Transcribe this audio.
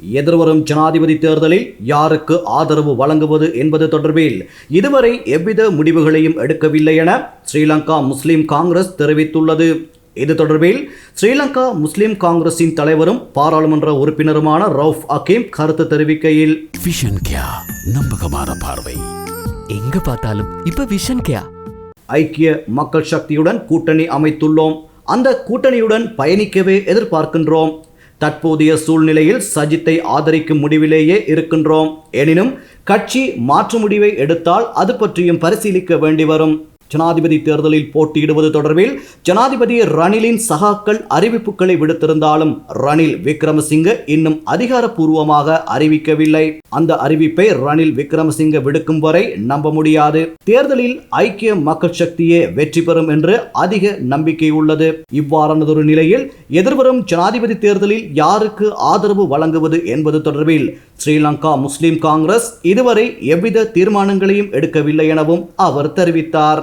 எதிர்வரும் ஜனாதிபதி தேர்தலில் யாருக்கு ஆதரவு வழங்குவது என்பது தொடர்பில் இதுவரை எவ்வித முடிவுகளையும் எடுக்கவில்லை என ஸ்ரீலங்கா முஸ்லிம் காங்கிரஸ் தெரிவித்துள்ளது. இது தொடர்பில் ஸ்ரீலங்கா முஸ்லிம் காங்கிரசின் தலைவரும் பாராளுமன்ற உறுப்பினருமான ரவுஃப் அகீம் கருத்து தெரிவிக்கையில் விஷன் கியா நம்பகமான பார்வை. எங்க பார்த்தாலும் இப்ப விஷன் கேயா ஐக்கிய மக்கள் சக்தியுடன் கூட்டணி அமைத்துள்ளோம். அந்த கூட்டணியுடன் பயணிக்கவே எதிர்பார்க்கின்றோம். தற்போதைய சூழ்நிலையில் சஜித்தை ஆதரிக்கும் முடிவிலேயே இருக்கின்றோம். எனினும் கட்சி மாற்று முடிவை எடுத்தால் அது பற்றியும் பரிசீலிக்க வேண்டி வரும். ஜனாதிபதி தேர்தலில் போட்டியிடுவது தொடர்பில் ஜனாதிபதி ரணிலின் சகாக்கள் அறிவிப்புகளை விடுத்திருந்தாலும் ரணில் விக்ரமசிங்க இன்னும் அதிகாரப்பூர்வமாக அறிவிக்கவில்லை. அந்த அறிவிப்பை ரணில் விக்ரமசிங்க விடுக்கும் வரை நம்ப முடியாது. தேர்தலில் ஐக்கிய மக்கள் சக்தியே வெற்றி பெறும் என்று அதிக நம்பிக்கை உள்ளது. இவ்வாறானதொரு நிலையில் எதிர்வரும் ஜனாதிபதி தேர்தலில் யாருக்கு ஆதரவு வழங்குவது என்பது தொடர்பில் ஸ்ரீலங்கா முஸ்லிம் காங்கிரஸ் இதுவரை எவ்வித தீர்மானங்களையும் எடுக்கவில்லை எனவும் அவர் தெரிவித்தார்.